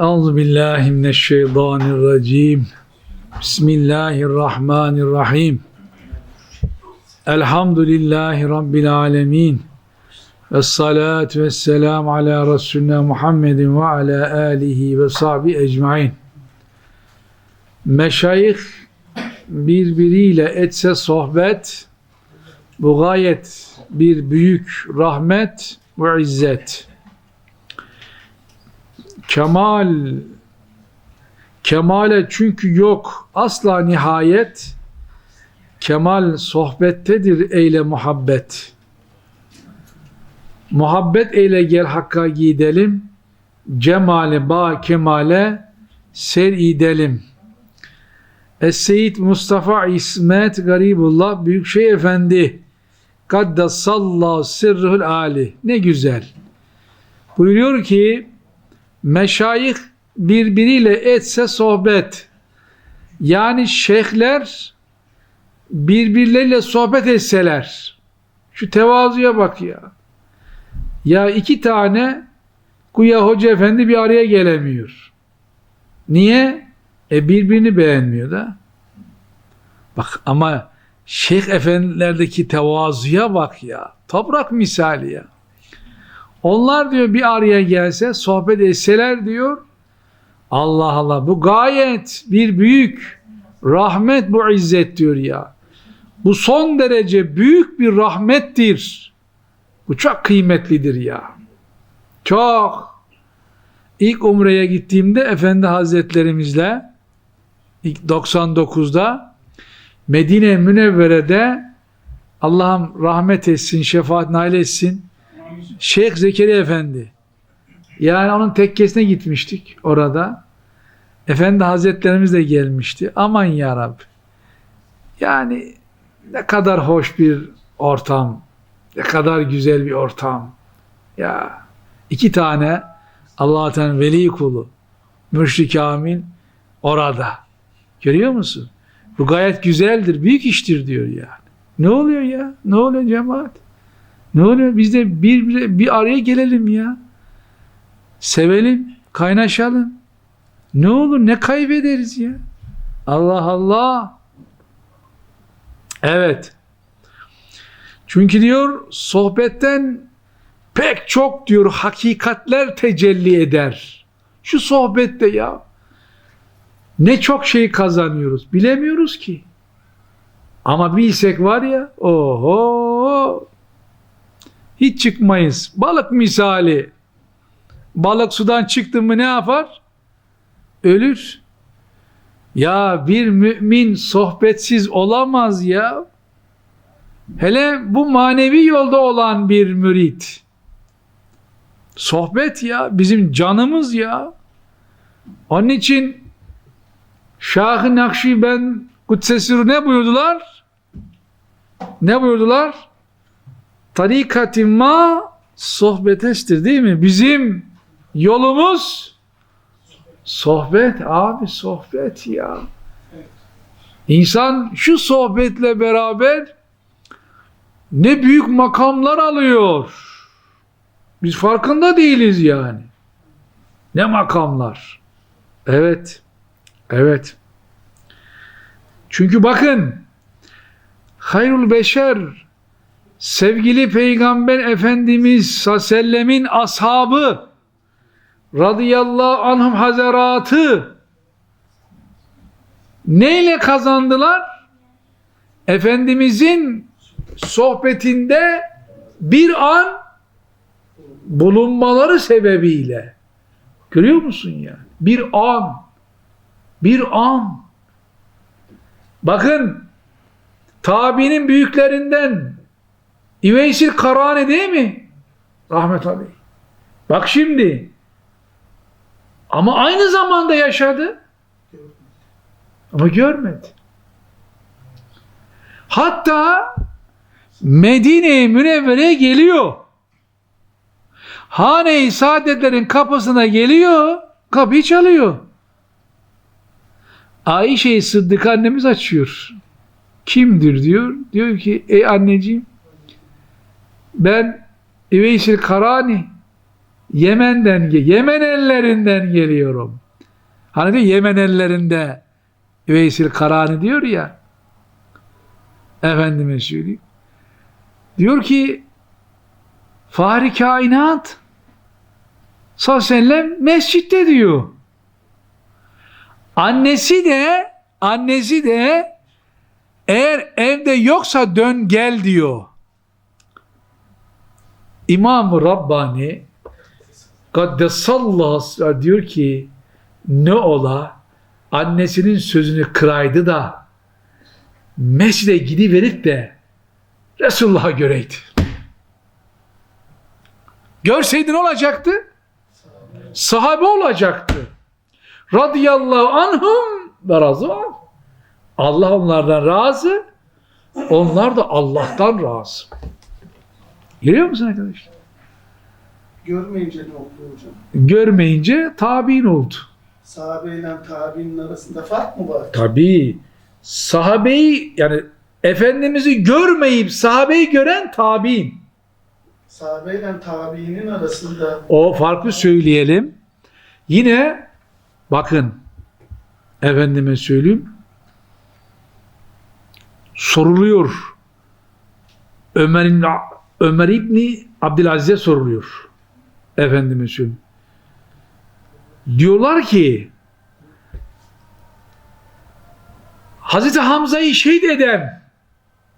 Euzu billahi mineşşeytanirracim. Bismillahirrahmanirrahim. Elhamdülillahi rabbil alamin. Ves salatu vesselam ala Resulina Muhammedin ve ala alihi ve sahbi ecmaîn. Meşayih birbiriyle etse sohbet bu gayet bir büyük rahmet ve izzet. Kemal kemale çünkü yok asla nihayet kemal sohbettedir eyle muhabbet. Muhabbet eyle gel hakka gidelim. Cemale ba kemale ser gidelim. Es-Seyyid Mustafa İsmet Garibullah Büyükşehir Efendi Kaddesallahu sirruhul ali. Ne güzel. Buyuruyor ki meşayih birbiriyle etse sohbet. Yani şeyhler birbirleriyle sohbet etseler. Şu tevazuya bak ya. Ya iki tane Kuya Hoca Efendi bir araya gelemiyor. Niye? E birbirini beğenmiyor da. Bak ama şeyh efendilerdeki tevazuya bak ya. Toprak misali ya. Onlar diyor bir araya gelse sohbet etseler diyor. Allah Allah bu gayet bir büyük rahmet bu izzet diyor ya. Bu son derece büyük bir rahmettir. Bu çok kıymetlidir ya. Çok. İlk umreye gittiğimde Efendi Hazretlerimizle ilk 99'da Medine Münevvere'de Allah'ım rahmet etsin, şefaat nail etsin. Şeyh Zekeriya Efendi. Yani onun tekkesine gitmiştik orada. Efendi Hazretlerimiz de gelmişti. Aman ya Rabbi. Yani ne kadar hoş bir ortam. Ne kadar güzel bir ortam. Ya iki tane Allah Teala veli kulu mürşid kamil orada. Görüyor musun? Bu gayet güzeldir, büyük iştir diyor yani. Ne oluyor ya? Ne oluyor cemaat? Ne oluyor? Biz de bir, bir, araya gelelim ya. Sevelim, kaynaşalım. Ne olur ne kaybederiz ya? Allah Allah. Evet. Çünkü diyor sohbetten pek çok diyor hakikatler tecelli eder. Şu sohbette ya ne çok şey kazanıyoruz. Bilemiyoruz ki. Ama bilsek var ya oho hiç çıkmayız. Balık misali. Balık sudan çıktı mı ne yapar? Ölür. Ya bir mümin sohbetsiz olamaz ya. Hele bu manevi yolda olan bir mürit. Sohbet ya bizim canımız ya. Onun için Şah-ı Nakşibend Kudsesiru ne buyurdular? Ne buyurdular? Tarikati ma sohbetestir değil mi? Bizim yolumuz sohbet abi sohbet ya. İnsan şu sohbetle beraber ne büyük makamlar alıyor. Biz farkında değiliz yani. Ne makamlar. Evet. Evet. Çünkü bakın hayrul beşer sevgili peygamber efendimiz sallemin ashabı radıyallahu anhum hazaratı neyle kazandılar? Efendimizin sohbetinde bir an bulunmaları sebebiyle görüyor musun ya? Bir an bir an. Bakın tabiinin büyüklerinden İveysil Karani değil mi? Rahmet aleyh. Bak şimdi ama aynı zamanda yaşadı. Ama görmedi. Hatta Medine-i Münevvere'ye geliyor. Hane-i Saadetlerin kapısına geliyor, kapıyı çalıyor. Ayşe-i Sıddık annemiz açıyor. Kimdir diyor. Diyor ki ey anneciğim ben İveysil Karani Yemen'den, Yemen ellerinden geliyorum. Hani diyor Yemen ellerinde Veysil Karani diyor ya Efendime söyleyeyim. Diyor ki Fahri kainat sallallahu aleyhi ve mescitte diyor. Annesi de annesi de eğer evde yoksa dön gel diyor. İmam-ı Rabbani Kaddesallahu diyor ki ne ola annesinin sözünü kıraydı da mescide gidiverip de Resulullah'a göreydi. Görseydi ne olacaktı? Sahabe olacaktı. Radıyallahu anhum ve razı. Allah onlardan razı, onlar da Allah'tan razı. Görüyor musun arkadaşlar? Görmeyince ne oldu hocam? Görmeyince tabi'in oldu. Sahabeyle tabiinin arasında fark mı var? Tabii sahabeyi yani Efendimiz'i görmeyip sahabeyi gören tabi'in. Sahabeyle tabiinin arasında O farkı söyleyelim. Yine bakın efendime söyleyeyim soruluyor. Ömer İbni, Ömer İbni Abdülaziz'e soruluyor. Efendime. Diyorlar ki Hazreti Hamza'yı şehit eden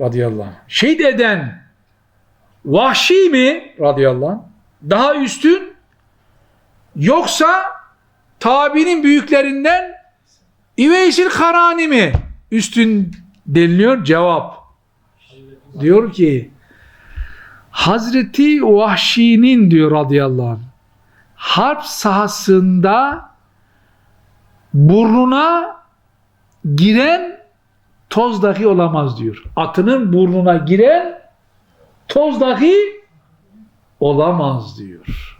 radıyallahu anh, şehit eden Vahşi mi radıyallahu anh, daha üstün yoksa tabinin büyüklerinden İveysil Karani mi üstün deniliyor? Cevap. Diyor ki Hazreti Vahşi'nin diyor radıyallahu anh harp sahasında burnuna giren toz dahi olamaz diyor. Atının burnuna giren toz dahi olamaz diyor.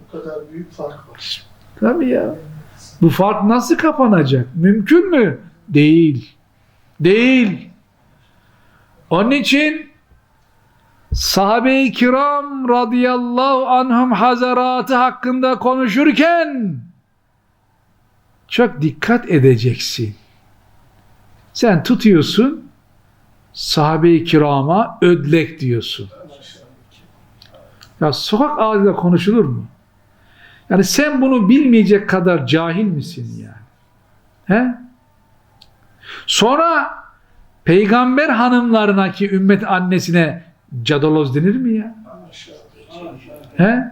bu kadar büyük fark var. Tabii ya. Bu fark nasıl kapanacak? Mümkün mü? Değil. Değil. Onun için sahabe-i kiram radıyallahu anhum hazaratı hakkında konuşurken çok dikkat edeceksin. Sen tutuyorsun sahabe-i kirama ödlek diyorsun. Ya sokak ağzıyla konuşulur mu? Yani sen bunu bilmeyecek kadar cahil misin yani? He? Sonra peygamber hanımlarına ki ümmet annesine cadaloz denir mi ya? He?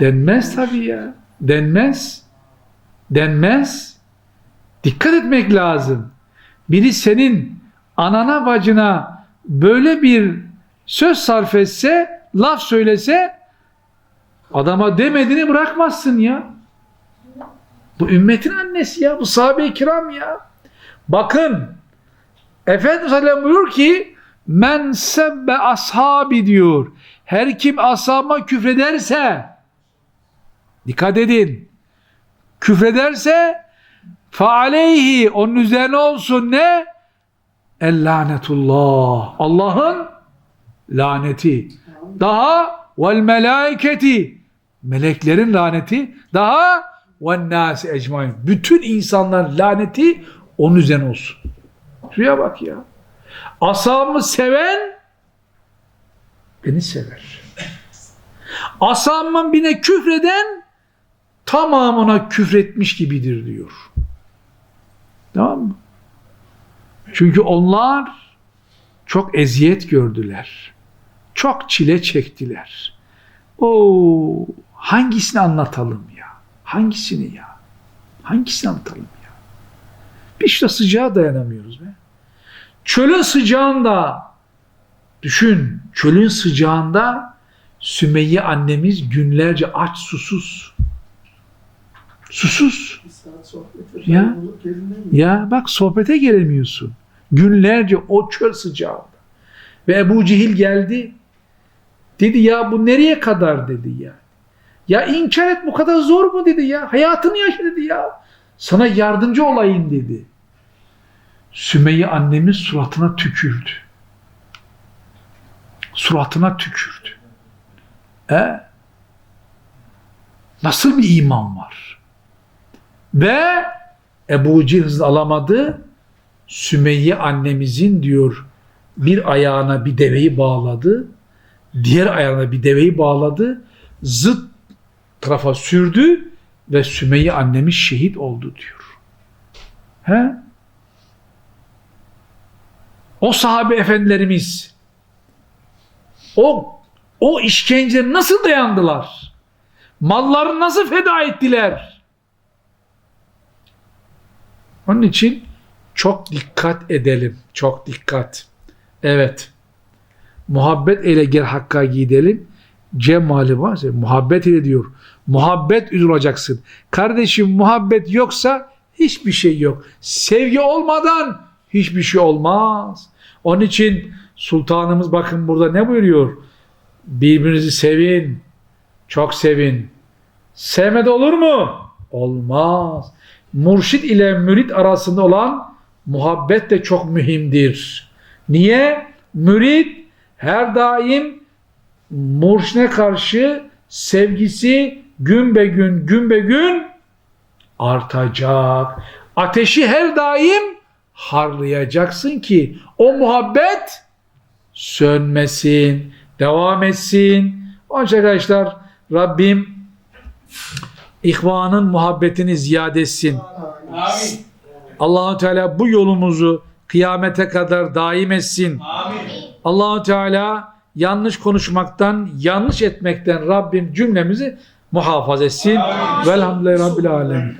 Denmez tabii ya. Denmez. Denmez. Dikkat etmek lazım. Biri senin anana bacına böyle bir söz sarf etse, laf söylese adama demediğini bırakmazsın ya. Bu ümmetin annesi ya. Bu sahabe-i kiram ya. Bakın Efendimiz Aleyhisselam buyuruyor ki men sebbe ashabi diyor. Her kim ashabıma küfrederse dikkat edin küfrederse aleyhi onun üzerine olsun ne? El lanetullah. Allah'ın laneti. Daha vel melaiketi. Meleklerin laneti. Daha ve nasi ecmain. Bütün insanların laneti onun üzerine olsun. Şuraya bak ya. Asabımı seven beni sever. Asabımın birine küfreden tamamına küfretmiş gibidir diyor. Tamam mı? Çünkü onlar çok eziyet gördüler. Çok çile çektiler. O hangisini anlatalım ya? Hangisini ya? Hangisini anlatalım ya? Biz de sıcağa dayanamıyoruz be. Çölün sıcağında düşün, çölün sıcağında Sümeyye annemiz günlerce aç susuz. Susuz. Ya. Ya bak sohbete gelemiyorsun. Günlerce o çöl sıcağında. Ve Ebu Cehil geldi. Dedi ya bu nereye kadar dedi ya. Ya inkar et bu kadar zor mu dedi ya. Hayatını yaşa dedi ya. Sana yardımcı olayım dedi. Sümeyye annemiz suratına tükürdü. Suratına tükürdü. E? Nasıl bir iman var? Ve Ebu Cihz alamadı. Sümeyye annemizin diyor bir ayağına bir deveyi bağladı. Diğer ayağına bir deveyi bağladı. Zıt tarafa sürdü ve Sümeyye annemiz şehit oldu diyor. He? O sahabe efendilerimiz o o işkenceye nasıl dayandılar? Mallarını nasıl feda ettiler? Onun için çok dikkat edelim. Çok dikkat. Evet. Muhabbet ile gel hakka gidelim. Cemali varsa muhabbet ile diyor. Muhabbet üzere olacaksın. Kardeşim muhabbet yoksa hiçbir şey yok. Sevgi olmadan hiçbir şey olmaz. Onun için sultanımız bakın burada ne buyuruyor? Birbirinizi sevin. Çok sevin. Sevmede olur mu? Olmaz. Murşit ile mürit arasında olan muhabbet de çok mühimdir. Niye? Mürit her daim murşine karşı sevgisi gün be gün gün be gün artacak. Ateşi her daim harlayacaksın ki o muhabbet sönmesin, devam etsin. Onun için arkadaşlar Rabbim ihvanın muhabbetini ziyade etsin. Allahu Teala bu yolumuzu kıyamete kadar daim etsin. Allahu Teala yanlış konuşmaktan, yanlış etmekten Rabbim cümlemizi muhafaza etsin. Velhamdülillahi Rabbil Alemin.